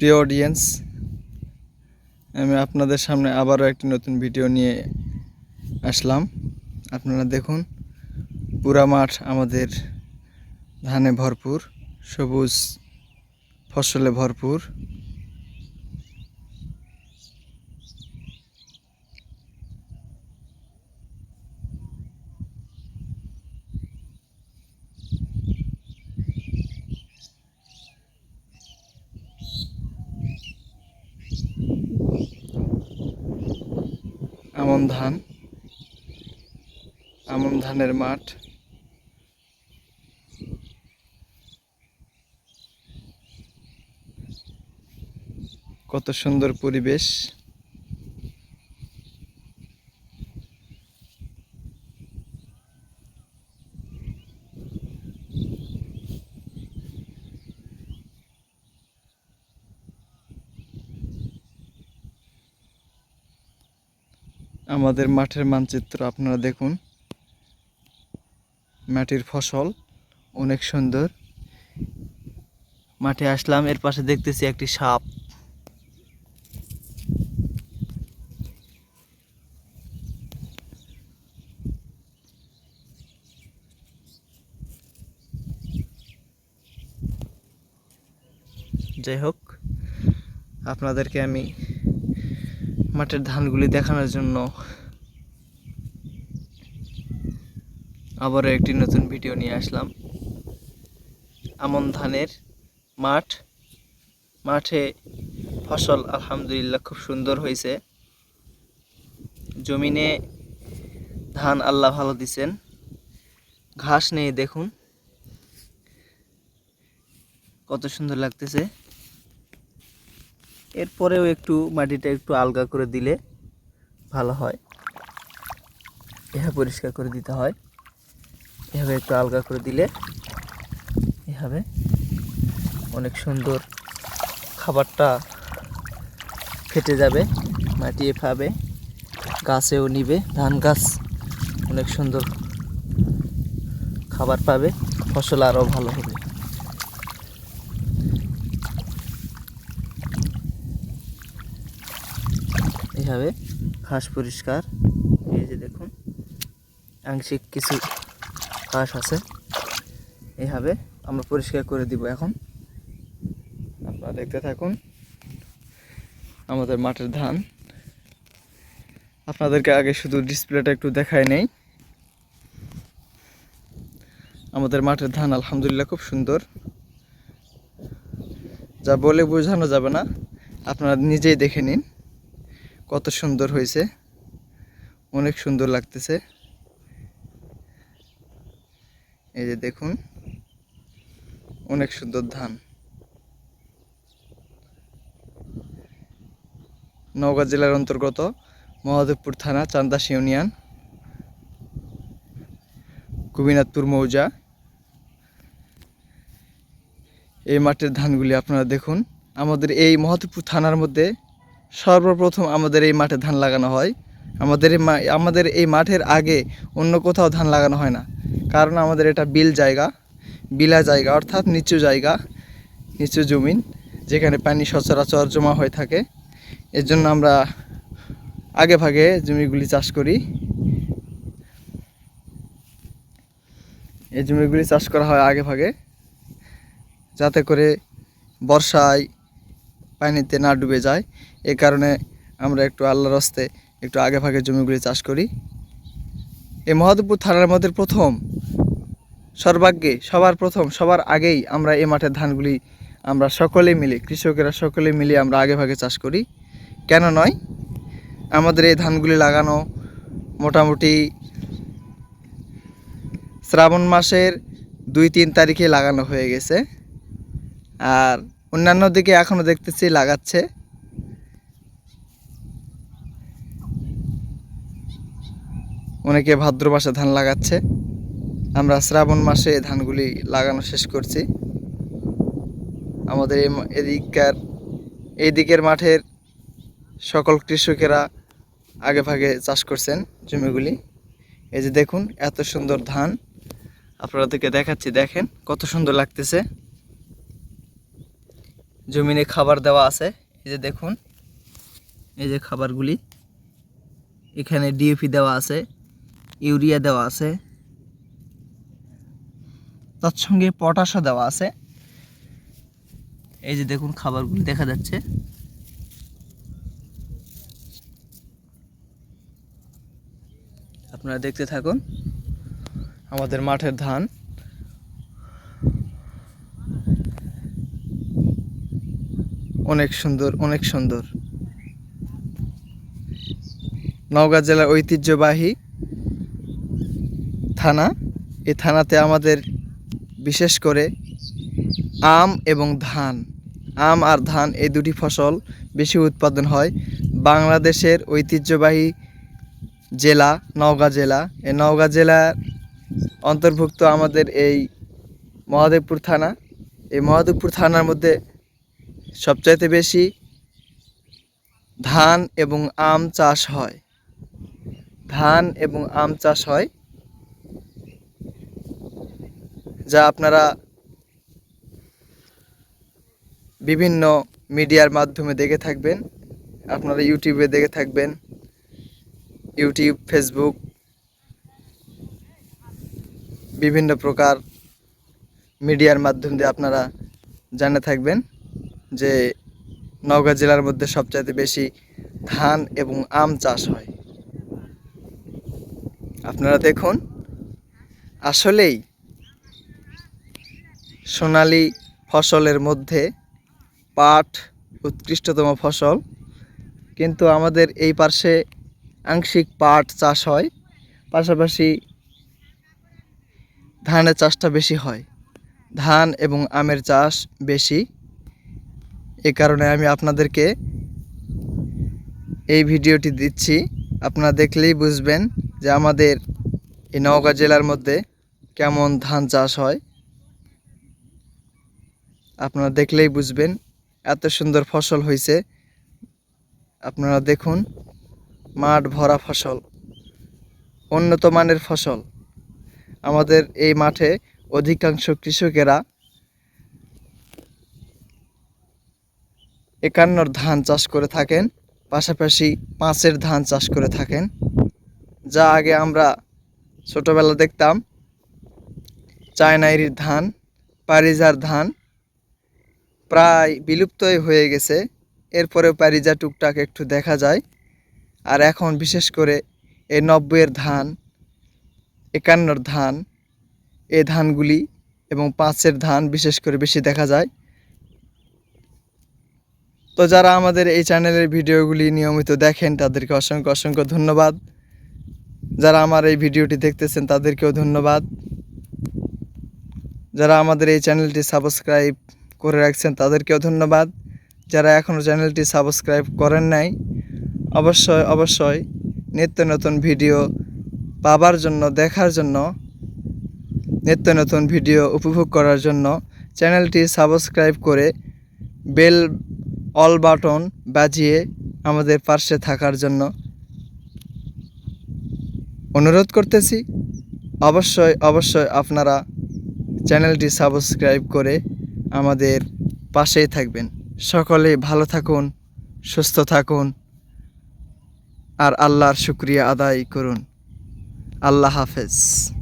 প্রিয় অডিয়েন্স আমি আপনাদের সামনে আবারও একটি নতুন ভিডিও নিয়ে আসলাম। আপনারা দেখুন, পুরা মাঠ আমাদের ধানে ভরপুর, সবুজ ফসলে ভরপুর। আমন ধান আমন ধানের মাঠ কত সুন্দর পরিবেশ। আমাদের মাঠের মানচিত্র আপনারা দেখুন। মাটির ফসল অনেক সুন্দর। মাঠে আসলাম, এর পাশে দেখতেছি একটি সাপ। যাই হোক, আপনাদেরকে আমি মাঠের ধানগুলি দেখানোর জন্য আবারও একটি নতুন ভিডিও নিয়ে আসলাম। আমন ধানের মাঠ। মাঠে ফসল আলহামদুলিল্লাহ খুব সুন্দর হয়েছে। জমিনে ধান আল্লাহ ভালো দিছেন। ঘাস নেই দেখুন। কত সুন্দর লাগতেছে। এরপরেও একটু মাটিটা একটু আলগা করে দিলে ভালো হয়। এভাবে পরিষ্কার করে দিতে হয়। এভাবে একটু আলগা করে দিলে এভাবে অনেক সুন্দর খাবারটা ফেটে যাবে, মাটি এভাবে, গাছেও নিবে, ধান গাছ অনেক সুন্দর খাবার পাবে, ফসল আরও ভালো হবে। এইভাবে ঘাস পরিষ্কার। এই যে দেখুন, আংশিক কিছু ঘাস আছে। এইভাবে আমরা পরিষ্কার করে দিব এখন। আপনারা দেখতে থাকুন, আমাদের মাঠের ধান। আপনাদেরকে আগে শুধু ডিসপ্লেটা একটু দেখায় নেই। আমাদের মাঠের ধান আলহামদুলিল্লাহ খুব সুন্দর। যা বলে বোঝানো যাবে না। আপনারা নিজেই দেখে নিন। কত সুন্দর হয়েছে। অনেক সুন্দর লাগতেছে। এই যে দেখুন, অনেক সুন্দর ধান। নওগাঁ জেলার অন্তর্গত মহাদেবপুর থানা, চান্দাস ইউনিয়ন গোবিনাথপুর মৌজা। এই মাঠের ধানগুলি আপনারা দেখুন। আমাদের এই মহাদেবপুর থানার মধ্যে সর্বপ্রথম আমাদের এই মাঠে ধান লাগানো হয়। আমাদের এই আমাদের এই মাঠের আগে অন্য কোথাও ধান লাগানো হয় না। কারণ আমাদের এটা বিল জায়গা, বিলা জায়গা, অর্থাৎ নিচু জায়গা, নিচু জমিন, যেখানে পানি সচরাচর জমা হয়ে থাকে। এর জন্য আমরা আগে ভাগে জমিগুলি চাষ করি। এই জমিগুলি চাষ করা হয় আগে ভাগে। যাতে করে বর্ষায় পানিতে না ডুবে যায়। এ কারণে আমরা একটু আল্লাহর হস্তে একটু আগে ভাগে জমিগুলি চাষ করি। এই মহাদেবপুর থানার মধ্যে প্রথম সর্বাগ্যে সবার প্রথম, সবার আগেই আমরা এই মাঠের ধানগুলি আমরা সকলে মিলে, কৃষকেরা সকলে মিলে আমরা আগে ভাগে চাষ করি। কেন নয়? আমাদের এই ধানগুলি লাগানো মোটামুটি শ্রাবণ মাসের দুই তিন তারিখে লাগানো হয়ে গেছে। আর অন্যান্য দিকে এখনও দেখতেছি, লাগাচ্ছে। অনেকে ভাদ্র মাসে ধান লাগাচ্ছে। আমরা শ্রাবণ মাসে ধানগুলি লাগানো শেষ করছি। আমাদের এদিককার এই দিকের মাঠের সকল কৃষকেরা আগে ভাগে চাষ করছেন জমিগুলি। এই যে দেখুন, এত সুন্দর ধান। আপনাদেরকে দেখাচ্ছি, দেখেন কত সুন্দর লাগতেছে। জমিনে খাবার দেওয়া আছে। এই যে দেখুন, এই যে খাবারগুলি। এখানে ডিএপি দেওয়া আছে, ইউরিয়া দেওয়া আছে। তৎসঙ্গে পটাশও দেওয়া আছে। এই যে দেখুন খাবারগুলি দেখা যাচ্ছে। আপনারা দেখতে থাকুন, আমাদের মাঠের ধান। অনেক সুন্দর অনেক সুন্দর। নওগাঁ জেলার ঐতিহ্যবাহী থানা। এই থানাতে আমাদের বিশেষ করে আম এবং ধান। আম আর ধান এই দুটি ফসল বেশি উৎপাদন হয় বাংলাদেশের ঐতিহ্যবাহী জেলা, নওগাঁ জেলা। এই নওগাঁ জেলার অন্তর্ভুক্ত আমাদের এই মহাদেবপুর থানা। এই মহাদেবপুর থানার মধ্যে সবচাইতে বেশি ধান এবং আম চাষ হয়। ধান এবং আম চাষ হয়, যা আপনারা বিভিন্ন মিডিয়ার মাধ্যমে দেখে থাকবেন। আপনারা ইউটিউবে দেখে থাকবেন, ইউটিউব, ফেসবুক, বিভিন্ন প্রকার মিডিয়ার মাধ্যম দিয়ে আপনারা জানে থাকবেন। যে নওগাঁ জেলার মধ্যে সবচাইতে বেশি ধান এবং আম চাষ হয়। আপনারা দেখুন, আসলেই সোনালি ফসলের মধ্যে পাট উৎকৃষ্টতম ফসল। কিন্তু আমাদের এই পার্শ্বে আংশিক পাট চাষ হয়, পাশাপাশি ধানের চাষটা বেশি হয়। ধান এবং আমের চাষ বেশি। এ কারণে আমি আপনাদেরকে এই ভিডিওটি দিচ্ছি। আপনারা দেখলেই বুঝবেন যে আমাদের এই নওগাঁ জেলার মধ্যে কেমন ধান চাষ হয়। আপনারা দেখলেই বুঝবেন এত সুন্দর ফসল হয়েছে। আপনারা দেখুন, মাঠ ভরা ফসল, উন্নত মানের ফসল। আমাদের এই মাঠে অধিকাংশ কৃষকেরা একান্নর ধান চাষ করে থাকেন, পাশাপাশি পাঁচের ধান চাষ করে থাকেন। যা আগে আমরা ছোটোবেলা দেখতাম। চায়নাইরির ধান, পারিজার ধান প্রায় বিলুপ্তই হয়ে গেছে। এরপরেও পারিজা টুকটাক একটু দেখা যায়। আর এখন বিশেষ করে এই নব্বইয়ের ধান, একান্নর ধান এই ধানগুলি এবং পাঁচের ধান বিশেষ করে বেশি দেখা যায়। তো যারা আমাদের এই চ্যানেলের ভিডিওগুলি নিয়মিত দেখেন, তাদেরকে অসংখ্য অসংখ্য ধন্যবাদ। যারা আমার এই ভিডিওটি দেখতেছেন, তাদেরকেও ধন্যবাদ। যারা আমাদের এই চ্যানেলটি সাবস্ক্রাইব করে রাখছেন, তাদেরকেও ধন্যবাদ। যারা এখনও চ্যানেলটি সাবস্ক্রাইব করেন নাই, অবশ্যই অবশ্যই নিত্য নতুন ভিডিও পাবার জন্য, দেখার জন্য, নিত্য নতুন ভিডিও উপভোগ করার জন্য চ্যানেলটি সাবস্ক্রাইব করে বেল অল বাটন বাজিয়ে আমাদের পার্শ্বে থাকার জন্য অনুরোধ করতেছি। অবশ্যই অবশ্যই আপনারা চ্যানেলটি সাবস্ক্রাইব করে আমাদের পাশেই থাকবেন। সকলে ভালো থাকুন, সুস্থ থাকুন আর আল্লাহর শুক্রিয়া আদায় করুন। আল্লাহ হাফেজ।